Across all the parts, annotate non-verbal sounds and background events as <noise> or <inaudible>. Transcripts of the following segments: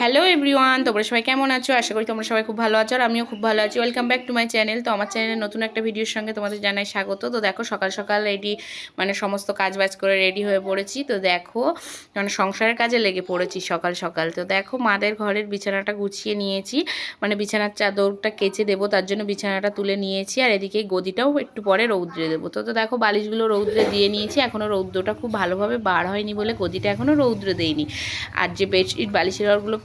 Hello everyone, তোমরা সবাই কেমন আছো? আশা করি তোমরা সবাই খুব ভালো আছো আর আমিও খুব ভালো আছি। Welcome back to my channel তো আমার চ্যানেলে নতুন একটা ভিডিওর সঙ্গে তোমাদের জানাই স্বাগত। তো দেখো, সকাল সকাল রেডি মানে সমস্ত কাজ বাজ করে রেডি হয়ে পড়েছি। তো দেখো মানে সংসারের কাজে লেগে পড়েছি সকাল সকাল। তো দেখো, মাদের ঘরের বিছানাটা গুছিয়ে নিয়েছি। মানে বিছানার চাদরটা কেচে দেবো, তার জন্য বিছানাটা তুলে নিয়েছি। আর এদিকে গদিটাও একটু পরে রৌদ্রে দেবো। তো তো দেখো, বালিশগুলো রৌদ্রে দিয়ে নিয়েছি। এখনও রৌদ্রটা খুব ভালোভাবে বার হয়নি বলে গদিটা এখনও রৌদ্রে দেয়নি আর যে বেডশিট, বালিশের ঘরগুলো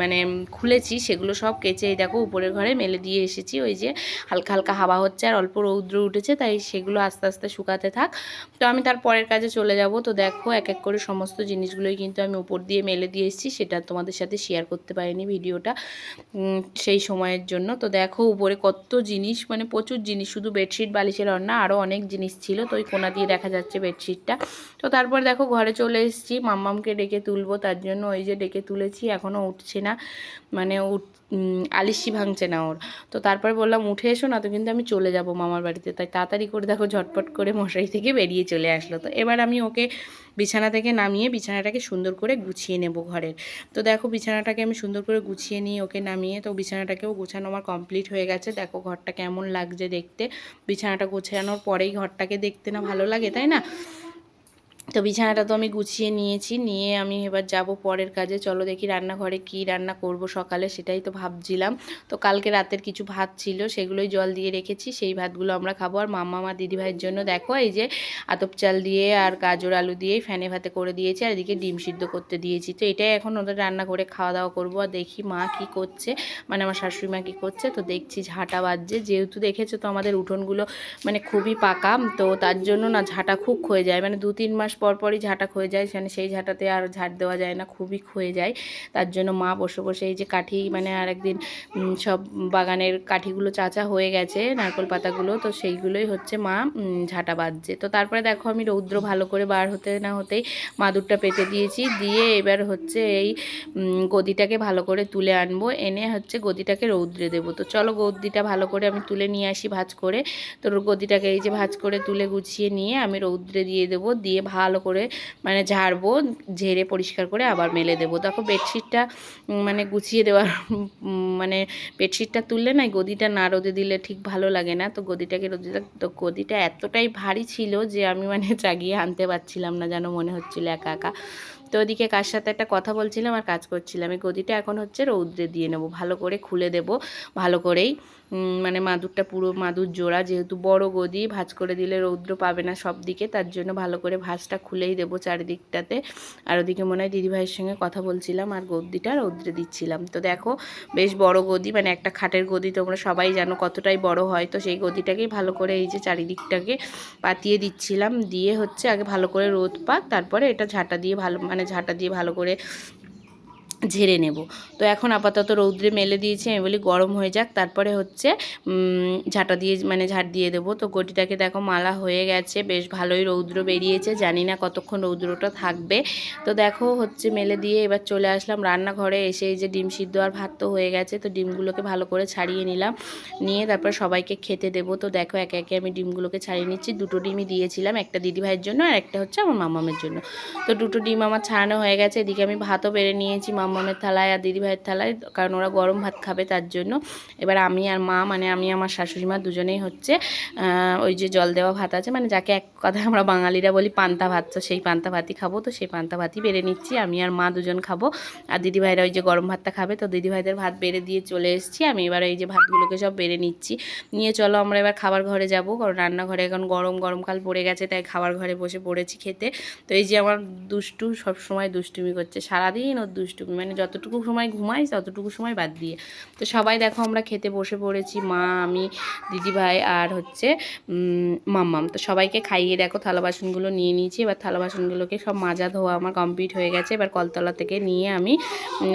মানে খুলেছি, সেগুলো সব কেচে দেখো উপরের ঘরে মেলে দিয়ে এসেছি। ওই যে হালকা হালকা হাওয়া হচ্ছে আর অল্প রৌদ্র উঠেছে, তাই সেগুলো আস্তে আস্তে শুকাতে থাক। তো আমি তার পরের কাজে চলে যাব। তো দেখো এক এক করে সমস্ত জিনিসগুলোই কিন্তু আমি উপর দিয়ে মেলে দিয়ে এসেছি, সেটা তোমাদের সাথে শেয়ার করতে পারিনি ভিডিওটা সেই সময়ের জন্য। তো দেখো উপরে কত জিনিস মানে প্রচুর জিনিস, শুধু বেডশিট বালিশের না আরও অনেক জিনিস ছিল। তো ওই কোনা দিয়ে দেখা যাচ্ছে বেডশিটটা তো তারপর দেখো ঘরে চলে এসেছি, মাম্মামকে ডেকে তুলবো, তার জন্য ওই যে ডেকে তুলেছি এখনও উঠছে না মানে উঠ আলিশি ভাঙছে না ওর। তো তারপর বললাম, উঠে এসো না তো, কিন্তু আমি চলে যাব মামার বাড়িতে। তাই তাড়াতাড়ি করে দেখো, ঝটপট করে মশারি থেকে বেরিয়ে চলে আসলো। তো এবার আমি ওকে বিছানা থেকে নামিয়ে বিছানাটাকে সুন্দর করে গুছিয়ে নেব ঘরের। তো দেখো, বিছানাটাকে আমি সুন্দর করে গুছিয়ে নিই ওকে নামিয়ে, তো বিছানাটাকেও গোছানো আমার কমপ্লিট হয়ে গেছে। দেখো, ঘরটা কেমন লাগছে দেখতে। বিছানাটা গোছানোর পরেই ঘরটাকে দেখতে না ভালো লাগে, তাই না? তো বিছানাটা তো আমি গুছিয়ে নিয়েছি, নিয়ে আমি এবার যাব পরের কাজে। চলো দেখি রান্নাঘরে কি রান্না করব সকালে, সেটাই তো ভাবছিলাম। তো কালকে রাতের কিছু ভাত ছিল, সেগুলোই জল দিয়ে রেখেছি, সেই ভাতগুলো আমরা খাব। আর মাম্মা মা দিদিভাইয়ের জন্য দেখো, এই যে আতপ চাল দিয়ে আর গাজর আলু দিয়েই ফ্যানে ভাতে করে দিয়েছি, আর এদিকে ডিম সিদ্ধ করতে দিয়েছি। তো এটাই এখন ওদের রান্না করে খাওয়া দাওয়া করব, আর দেখি মা কি করছে। মানে আমার শাশুড়ি মা কী করছে, তো দেখছি ঝাঁটা বাজছে। যেহেতু দেখেছ তো আমাদের উঠোনগুলো মানে খুবই পাকা, তো তার জন্য না ঝাঁটা খুব ক্ষয়ে যায়। মানে দু তিন মাস পর পরই ঝাঁটা ক্ষয়ে যায় মানে সেই ঝাঁটাতে আর ঝাঁট দেওয়া যায় না, খুবই ক্ষয়ে যায়। তার জন্য মা বসে বসে এই যে কাঠি মানে আর একদিন সব বাগানের কাঠিগুলো চাচা হয়ে গেছে, নারকোল পাতাগুলো, তো সেইগুলোই হচ্ছে মা ঝাঁটা বাজছে তো তারপরে দেখো আমি রৌদ্র ভালো করে বার হতে না হতেই মাদুরটা পেতে দিয়েছি, দিয়ে এবার হচ্ছে এই গদিটাকে ভালো করে তুলে আনব, এনে হচ্ছে গদিটাকে রৌদ্রে দেবো। তো চলো গদিটা ভালো করে আমি তুলে নিয়ে আসি ভাজ করে। তো গদিটাকে এই যে ভাজ করে তুলে গুছিয়ে নিয়ে আমি রৌদ্রে দিয়ে দেবো, দিয়ে ভালো করে মানে ঝাড়বো, ঝেড়ে পরিষ্কার করে আবার মেলে দেবো। দেখো বেডশিটটা মানে গুছিয়ে দেওয়ার মানে বেডশিটটা তুললে না গদিটা না রোদে দিলে ঠিক ভালো লাগে না। তো গদিটাকে রোদে তো গদিটা এতটাই ভারী ছিল যে আমি মানে <laughs> চাগিয়ে আনতে পারছিলাম না যেন মনে হচ্ছিল একা একা। তো ওদিকে কার সাথে একটা কথা বলছিলাম আর কাজ করছিলাম। এই গদিটা এখন হচ্ছে রৌদ্রে দিয়ে নেব, ভালো করে খুলে দেবো, ভালো করেই। মানে মাদুরটা পুরো মাদুর জোড়া, যেহেতু বড় গদি, ভাঁজ করে দিলে রৌদ্র পাবে না সব দিকে, তার জন্য ভালো করে ভাঁজটা খুলেই দেবো চারিদিকটাতে। আর ওদিকে মনে হয় দিদিভাইয়ের সঙ্গে কথা বলছিলাম, আর গদিটা রৌদ্রে দিচ্ছিলাম। তো দেখো, বেশ বড় গদি মানে একটা খাটের গদি, তোমরা সবাই জানো কতটাই বড় হয়। তো সেই গদিটাকেই ভালো করে এই যে চারিদিকটাকে পাতিয়ে দিচ্ছিলাম। দিয়ে হচ্ছে আগে ভালো করে রোদ পাক, তারপরে এটা ঝাঁটা দিয়ে ভালো মানে ঝাঁটা দিয়ে ভালো করে ঝেড়ে নেব। তো এখন আপাতত রৌদ্রে মেলে দিয়েছি, আমি বলি গরম হয়ে যাক, তারপরে হচ্ছে ঝাঁটা দিয়ে মানে ঝাড় দিয়ে দেবো। তো গটিটাকে দেখো মালা হয়ে গেছে, বেশ ভালোই রৌদ্র বেরিয়েছে, জানি না কতক্ষণ রৌদ্রটা থাকবে। তো দেখো হচ্ছে মেলে দিয়ে এবার চলে আসলাম রান্নাঘরে, এসে এই যে ডিম সিদ্ধ আর ভাত তো হয়ে গেছে, তো ডিমগুলোকে ভালো করে ছাড়িয়ে নিলাম। নিয়ে তারপর সবাইকে খেতে দেবো। তো দেখো একে একে আমি ডিমগুলোকে ছাড়িয়ে নিচ্ছি, দুটো ডিমই দিয়েছিলাম, একটা দিদিভাইয়ের জন্য আর একটা হচ্ছে আমার মামামের জন্য। তো দুটো ডিম আমার ছাড়ানো হয়ে গেছে, এদিকে আমি ভাতও বেড়ে নিয়েছি মামামের থালায় আর দিদিভাইয়ের থালায়, কারণ ওরা গরম ভাত খাবে তার জন্য। এবার আমি আর মা মানে আমি আমার শাশুড়ি মা দুজনেই হচ্ছে ওই যে জল দেওয়া ভাত আছে মানে যাকে এক কথায় আমরা বাঙালিরা বলি পান্তা ভাত, তো সেই পান্তা ভাতই খাব, তো সেই পান্তা ভাতই বেড়ে নিচ্ছি, আমি আর মা দুজন খাব। আর দিদিভাইরা ওই যে গরম ভাতটা খাবে, তো দিদিভাইদের ভাত বেড়ে দিয়ে চলে এসেছি, আমি এবার এই যে ভাতগুলোকে সব বেড়ে নিচ্ছি। নিয়ে চলো আমরা এবার খাবার ঘরে যাব, কারণ রান্নাঘরে এখন গরম গরমকাল পড়ে গেছে, তাই খাবার ঘরে বসে পড়েছি খেতে। তো এই যে আমার দুষ্টু সব সময় দুষ্টুমি করছে, সারাদিন ওর দুষ্টুমি মানে যতটুকু সময় ঘুমাই, ততটুকু সময় বাদ দিয়ে। তো সবাই দেখো আমরা খেতে বসে পড়েছি, মা, আমি, দিদিভাই আর হচ্ছে মাম্মাম। তো সবাইকে খাইয়ে দেখো থালা বাসনগুলো নিয়ে নিয়েছি। এবার থালা বাসনগুলোকে সব মাজা ধোয়া আমার কমপ্লিট হয়ে গেছে। এবার কলতলা থেকে নিয়ে আমি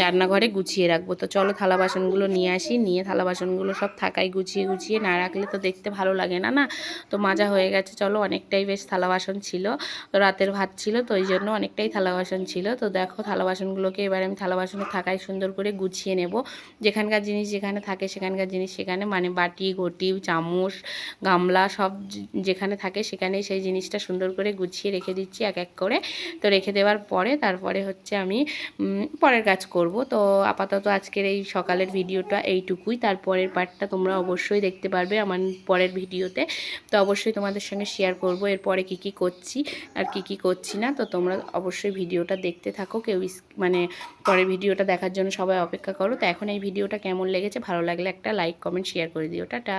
রান্নাঘরে গুছিয়ে রাখব। তো চলো থালা বাসনগুলো নিয়ে আসি, নিয়ে থালা বাসনগুলো সব থাকাই গুছিয়ে গুছিয়ে না রাখলে তো দেখতে ভালো লাগে না না? তো মাজা হয়ে গেছে, চলো অনেকটাই বেশ থালা বাসন ছিল। তো রাতের ভাত ছিল, তো ওই জন্য অনেকটাই থালা বাসন ছিল। তো দেখো থালা বাসনগুলোকে এবার আমি থালা থালা বাসনে থাকায় সুন্দর করে গুছিয়ে নেব। যেখানকার জিনিস যেখানে থাকে সেখানকার জিনিস সেখানে মানে বাটি, ঘটি, চামচ, গামলা সব যেখানে থাকে সেখানেই সেই জিনিসটা সুন্দর করে গুছিয়ে রেখে দিচ্ছি এক এক করে। তো রেখে দেওয়ার পরে তারপরে হচ্ছে আমি পরের কাজ করব। তো আপাতত আজকের এই সকালের ভিডিওটা এইটুকুই। তারপরের পার্টটা তোমরা অবশ্যই দেখতে পারবে আমার পরের ভিডিওতে। তো অবশ্যই তোমাদের সঙ্গে শেয়ার করব এরপরে কি কি করছি আর কি কি করছি না। তো তোমরা অবশ্যই ভিডিওটা দেখতে থাকো। কেউ মানে পরের ভিডিওটা দেখার জন্য সবাই অপেক্ষা করো। তো এখন এই ভিডিওটা কেমন লেগেছে ভালো লাগলে একটা লাইক কমেন্ট শেয়ার করে দিও। টাটা।